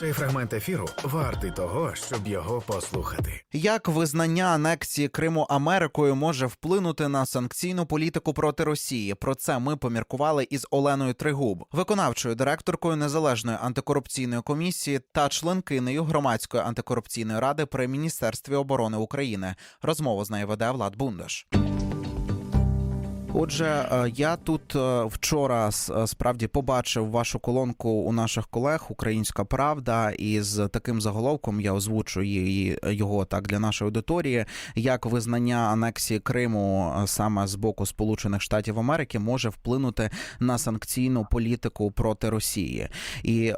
Цей фрагмент ефіру вартий того, щоб його послухати. Як визнання анексії Криму Америкою може вплинути на санкційну політику проти Росії? Про це ми поміркували із Оленою Тригуб, виконавчою директоркою незалежної антикорупційної комісії та членкинею громадської антикорупційної ради при міністерстві оборони України. Розмову з нею веде Влад Бундаш. Отже, е, я тут е, вчора е, справді побачив вашу колонку у наших колег Українська Правда, і з таким заголовком я озвучу її його так для нашої аудиторії. Як визнання анексії Криму саме з боку Сполучених Штатів Америки може вплинути на санкційну політику проти Росії, і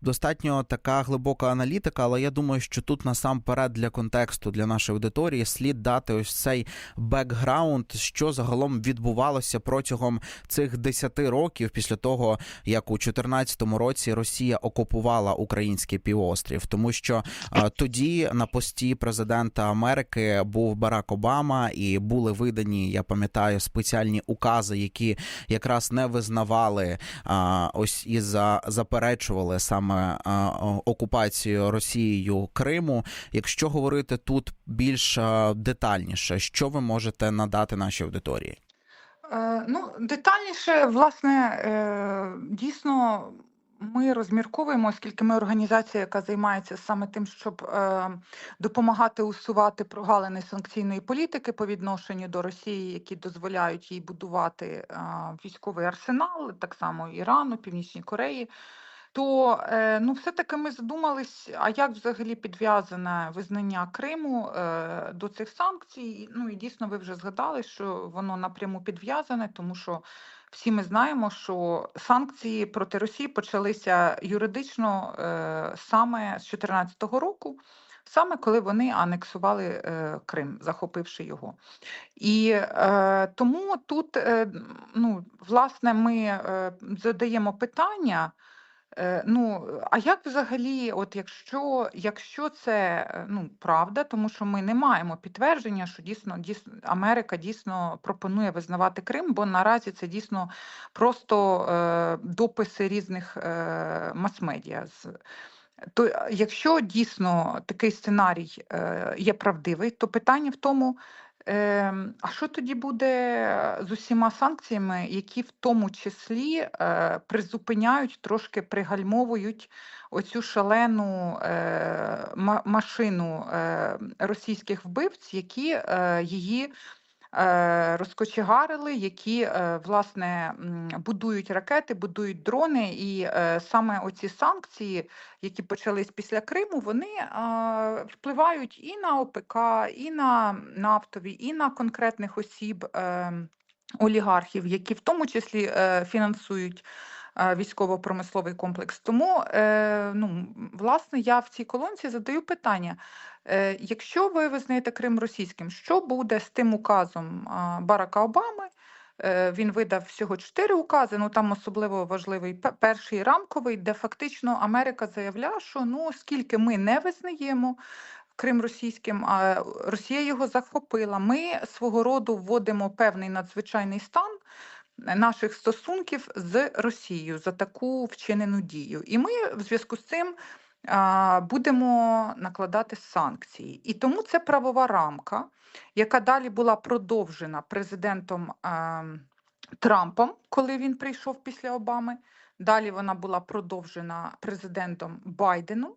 достатньо така глибока аналітика, але я думаю, що тут насамперед для контексту для нашої аудиторії слід дати ось цей бекграунд, що загалом відбувалося протягом цих 10 років після того, як у 2014 році Росія окупувала український півострів, тому що е, тоді на пості президента Америки був Барак Обама, і були видані, я пам'ятаю, спеціальні укази, які якраз не визнавали ось і за заперечували саме окупацію Росією Криму. Якщо говорити тут більш детальніше, що ви можете надати нашій аудиторії? Е, Ну, детальніше, власне, е, дійсно, ми розмірковуємо, оскільки ми організація, яка займається саме тим, щоб е, допомагати усувати прогалини санкційної політики по відношенню до Росії, які дозволяють їй будувати військовий арсенал, так само Ірану, Північній Кореї. То е, ну, все-таки ми задумались, а як взагалі підв'язане визнання Криму е, до цих санкцій? Ну і дійсно ви вже згадали, що воно напряму підв'язане, тому що всі ми знаємо, що санкції проти Росії почалися юридично е, саме з 2014 року, саме коли вони анексували е, Крим, захопивши його. І е, тому тут, е, ну, власне, ми е, задаємо питання. Е, Ну, а як взагалі, от якщо, якщо це е, ну, правда, тому що ми не маємо підтвердження, що дійсно, дійсно Америка дійсно пропонує визнавати Крим, бо наразі це дійсно просто е, дописи різних е, мас-медіа. То е, якщо дійсно такий сценарій е, є правдивий, то питання в тому, е, а що тоді буде з усіма санкціями, які в тому числі е, призупиняють, трошки пригальмовують оцю шалену е, машину е, російських вбивць, які е, її е, розкочегарили, які е, власне будують ракети, будують дрони, і е, саме оці санкції, які почались після Криму, вони е, впливають і на ОПК, і на нафтові, і на конкретних осіб. Е, Олігархів, які в тому числі е, фінансують е, військово-промисловий комплекс. Тому, е, ну, власне, я в цій колонці задаю питання: е, якщо ви визнаєте Крим російським, що буде з тим указом Барака Обами? Е, Він видав всього чотири укази. Ну там особливо важливий перший рамковий, де фактично Америка заявляє, що ну оскільки ми не визнаємо Крим російським, а Росія його захопила. Ми свого роду вводимо певний надзвичайний стан наших стосунків з Росією за таку вчинену дію. І ми в зв'язку з цим будемо накладати санкції. І тому це правова рамка, яка далі була продовжена президентом Трампом, коли він прийшов після Обами. Далі вона була продовжена президентом Байденом.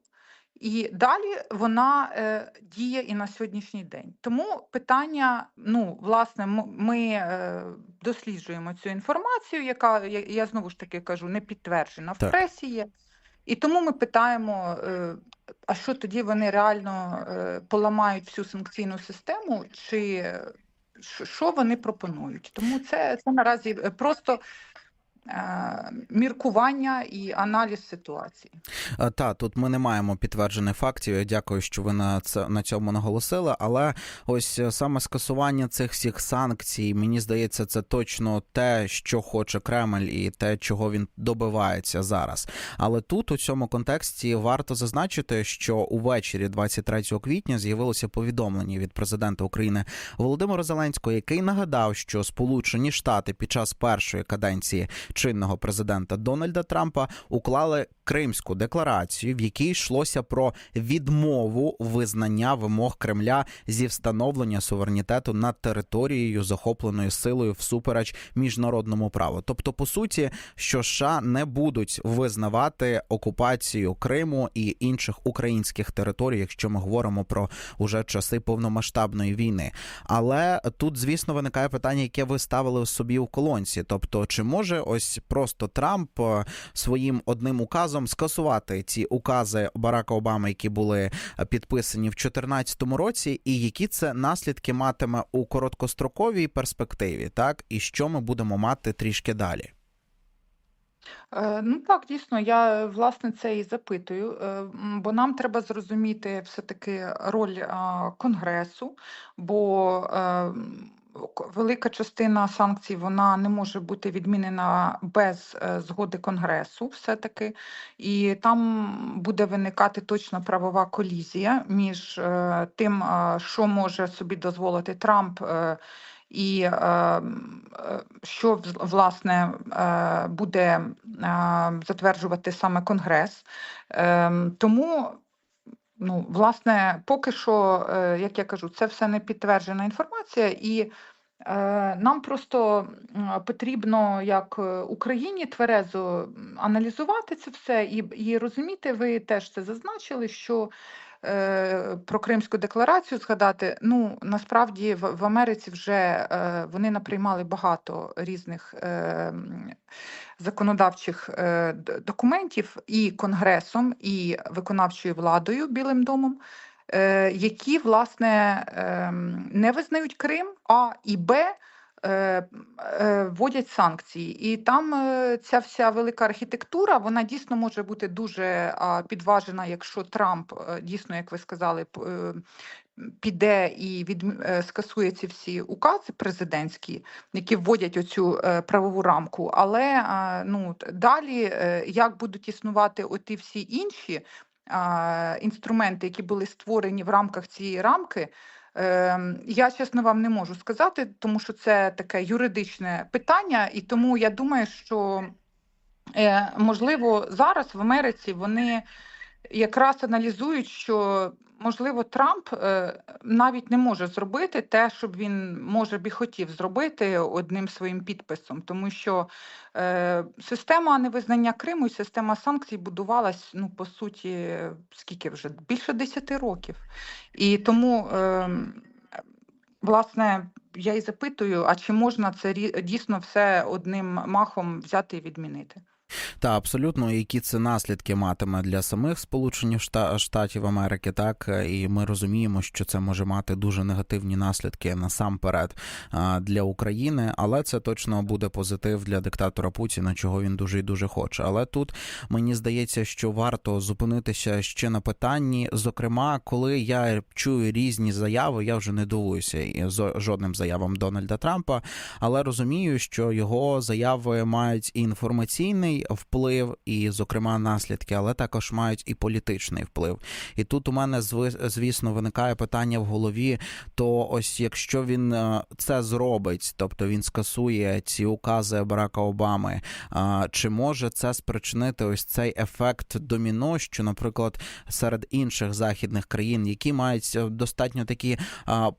І далі вона е, діє і на сьогоднішній день. Тому питання, ну, власне, ми е, досліджуємо цю інформацію, яка я, я знову ж таки кажу, не підтверджена в Так. пресі є. І тому ми питаємо, е, а що тоді вони реально е, поламають всю санкційну систему, чи е, що- вони пропонують? Тому це, це наразі е, просто міркування і аналіз ситуації. Е, Та тут ми не маємо підтверджених фактів. Я дякую, що ви на це на цьому наголосили. Але ось е, саме скасування цих всіх санкцій, мені здається, це точно те, що хоче Кремль, і те, чого він добивається зараз. Але тут у цьому контексті варто зазначити, що увечері 23 квітня з'явилося повідомлення від президента України Володимира Зеленського, який нагадав, що Сполучені Штати під час першої каденції чинного президента Дональда Трампа уклали Кримську декларацію, в якій йшлося про відмову визнання вимог Кремля зі встановлення суверенітету над територією, захопленою силою всупереч міжнародному праву. Тобто, по суті, що США не будуть визнавати окупацію Криму і інших українських територій, якщо ми говоримо про уже часи повномасштабної війни. Але тут, звісно, виникає питання, яке ви ставили собі у колонці. Тобто, чи може ось просто Трамп е, своїм одним указом скасувати ці укази Барака Обами, які були е, підписані в 2014 році, і які це наслідки матиме у короткостроковій перспективі, так і що ми будемо мати трішки далі? Е, Ну так, дійсно, я власне це і запитую, е, бо нам треба зрозуміти все-таки роль Конгресу, бо е, велика частина санкцій вона не може бути відмінена без е, згоди Конгресу, все-таки, і там буде виникати точно правова колізія між е, тим, що може собі дозволити Трамп. е, і е, е, що власне е, буде е, затверджувати саме Конгрес. Ем, Тому, ну, власне, поки що, е, як я кажу, це все не підтверджена інформація, і е, нам просто потрібно, як е, Україні, тверезо аналізувати це все і, і розуміти, ви теж це зазначили, що про Кримську декларацію згадати. Ну насправді в, в Америці вже е, вони наприймали багато різних е, законодавчих е, документів і Конгресом, і виконавчою владою Білим домом. е, Які власне не визнають Крим, а і Б е, е, вводять санкції. І там е, ця вся велика архітектура, вона дійсно може бути дуже підважена, якщо Трамп е, дійсно, як ви сказали, е, піде і від, скасує ці всі укази президентські, які вводять оцю е, правову рамку. Але е, ну, далі, е, як будуть існувати оті всі інші інструменти, які були створені в рамках цієї рамки, Я чесно вам не можу сказати, тому що це таке юридичне питання, і тому я думаю, що е, можливо зараз в Америці вони якраз аналізують, що можливо Трамп е, навіть не може зробити те, що він може б і хотів зробити одним своїм підписом, тому що е, система невизнання Криму і система санкцій будувалась ну по суті скільки вже більше 10 років. І тому, ем, власне, я і запитую: а чи можна це дійсно все одним махом взяти і відмінити? Та абсолютно, які це наслідки матиме для самих Сполучених Шта- Штатів Америки, так і ми розуміємо, що це може мати дуже негативні наслідки насамперед для України, але це точно буде позитив для диктатора Путіна, чого він дуже і дуже хоче. Але тут мені здається, що варто зупинитися ще на питанні. Зокрема, коли я чую різні заяви, я вже не дивуюся зо- жодним заявам Дональда Трампа, але розумію, що його заяви мають і інформаційний вплив, і, зокрема, наслідки, але також мають і політичний вплив. І тут у мене звісно виникає питання в голові: то ось якщо він е, це зробить, тобто він скасує ці укази Барака Обами, а, чи може це спричинити ось цей ефект доміно, що, наприклад, серед інших західних країн, які мають е, достатньо такі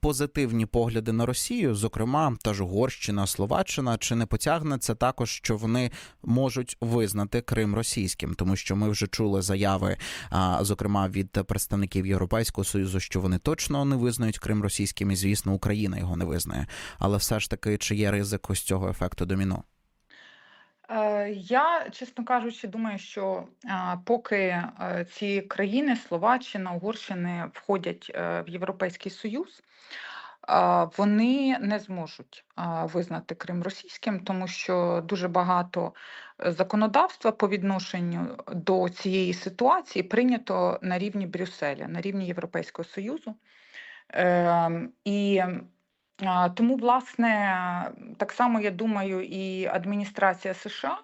позитивні погляди на Росію, зокрема та ж Угорщина, Словаччина, чи не потягне це також, що вони можуть визнати Крим російським, тому що ми вже чули заяви, зокрема від представників Європейського союзу, що вони точно не визнають Крим російським, і звісно, Україна його не визнає. Але все ж таки, чи є ризик ось цього ефекту доміно? Е, Я, чесно кажучи, думаю, що поки е, ці країни, Словаччина, Угорщина, входять е, в Європейський Союз, вони не зможуть визнати Крим російським, тому що дуже багато е, законодавства по відношенню до цієї ситуації прийнято на рівні Брюсселя, на рівні Європейського Союзу. Ем, І тому, власне, так само я думаю, і адміністрація США.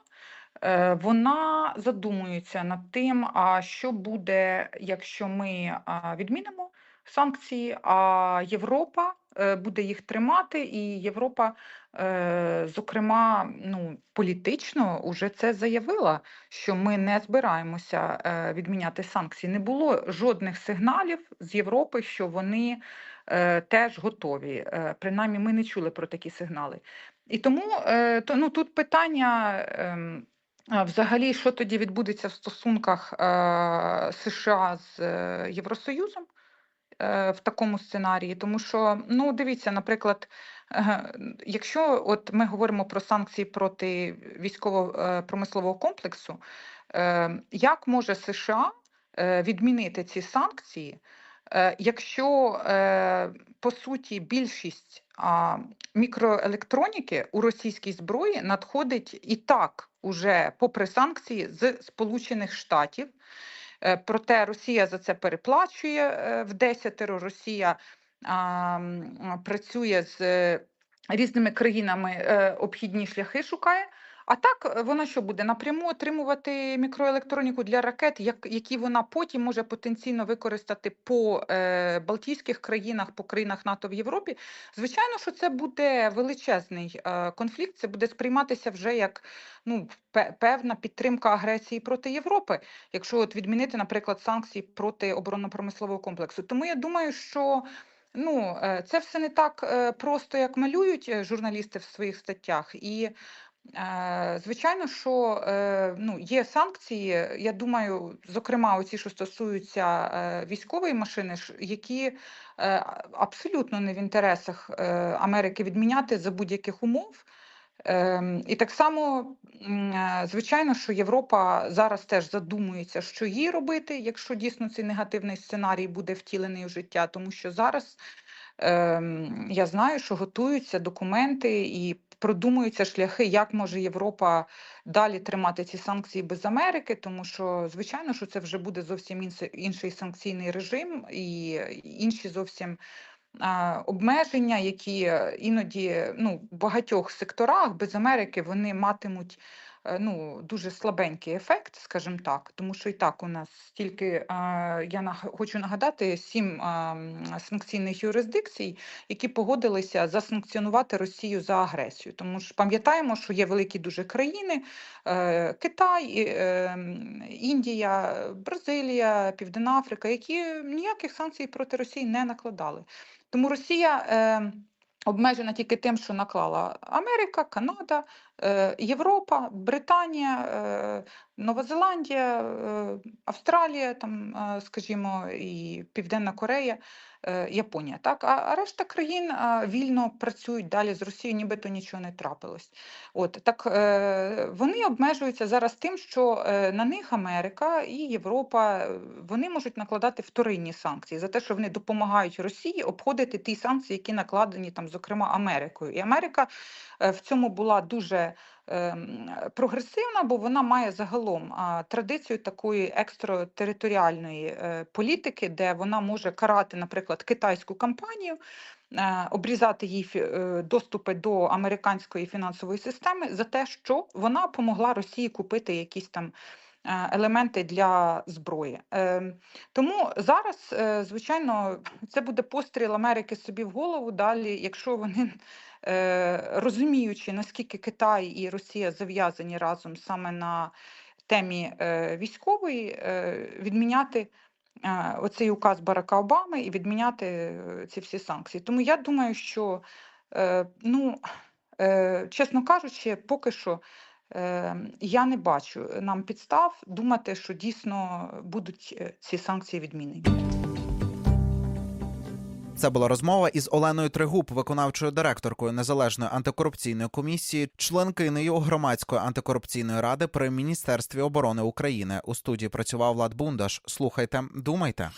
е, Вона задумується над тим, а що буде, якщо ми відмінимо санкції, а Європа буде їх тримати, і Європа, е, зокрема, ну, політично уже це заявила, що ми не збираємося е, відміняти санкції. Не було жодних сигналів з Європи, що вони е, теж готові. Е, принаймні, ми не чули про такі сигнали. І тому е, то, ну, тут питання. ем, Взагалі, що тоді відбудеться в стосунках е, США з е, Євросоюзом е, в такому сценарії? Тому що, ну, дивіться, наприклад, е, якщо от ми говоримо про санкції проти військово-промислового комплексу, е, як може США е, відмінити ці санкції, е, якщо е, по суті більшість мікроелектроніки у російській зброї надходить і так уже попри санкції з Сполучених Штатів. Е, Проте Росія за це переплачує е, в десятеро. Росія працює з е, різними країнами, обхідні шляхи шукає. А так е, вона що буде напряму отримувати мікроелектроніку для ракет, як, які вона потім може потенційно використати по е, Балтійських країнах, по країнах НАТО в Європі. Звичайно, що це буде величезний е, конфлікт. Це буде сприйматися вже як ну певна підтримка агресії проти Європи, якщо от відмінити, наприклад, санкції проти оборонно-промислового комплексу. Тому я думаю, що. Ну, це все не так просто, як малюють журналісти в своїх статтях. І Звичайно, що е, ну, є санкції. Я думаю, зокрема, оці, що стосуються е, військової машини, які е, абсолютно не в інтересах е, Америки відміняти за будь-яких умов. Ем, І так само, е, звичайно, що Європа зараз теж задумується, що їй робити, якщо дійсно цей негативний сценарій буде втілений в життя, тому що зараз ем, я знаю, що готуються документи і продумуються шляхи, як може Європа далі тримати ці санкції без Америки, тому що, звичайно, що це вже буде зовсім інший санкційний режим і інші зовсім обмеження, які е, іноді ну, в багатьох секторах без Америки вони матимуть ну, дуже слабенький ефект, скажімо так, тому що і так у нас стільки, я хочу нагадати, сім санкційних юрисдикцій, які погодилися засанкціонувати Росію за агресію. Тому ж пам'ятаємо, що є великі дуже країни: е, Китай, е, Індія, Бразилія, Південна Африка, які ніяких санкцій проти Росії не накладали. Тому Росія е, обмежена тільки тим, що наклала Америка, Канада, е, Європа, Британія, е, Нова Зеландія, е, Австралія, там, скажімо, і Південна Корея, Японія. Так? А, решта країн е, вільно працюють далі з Росією, нібито нічого не трапилось. От так е, вони обмежуються зараз тим, що е, на них Америка і Європа е, вони можуть накладати вторинні санкції за те, що вони допомагають Росії обходити ті санкції, які накладені там, зокрема, Америкою. І Америка е, в цьому була дуже прогресивна, бо вона має загалом традицію такої екстратериторіальної е, політики, де вона може карати, наприклад, китайську компанію. е, Обрізати їй е, доступи до американської фінансової системи за те, що вона помогла Росії купити якісь там елементи для зброї. Ем, Тому зараз, звичайно, це буде постріл Америки собі в голову. Далі, якщо вони розуміючи, наскільки Китай і Росія зав'язані разом саме на темі е, військової, е, відміняти е, оцей указ Барака Обами і відміняти е, ці всі санкції. Тому я думаю, що е, ну, е, чесно кажучи, поки що. е, Я не бачу нам підстав думати, що дійсно будуть е, ці санкції відмінені. Це була розмова із Оленою Тригуб, виконавчою директоркою незалежної антикорупційної комісії, членкинею громадської антикорупційної ради при міністерстві оборони України. У студії працював Влад Бундаш. Слухайте, думайте.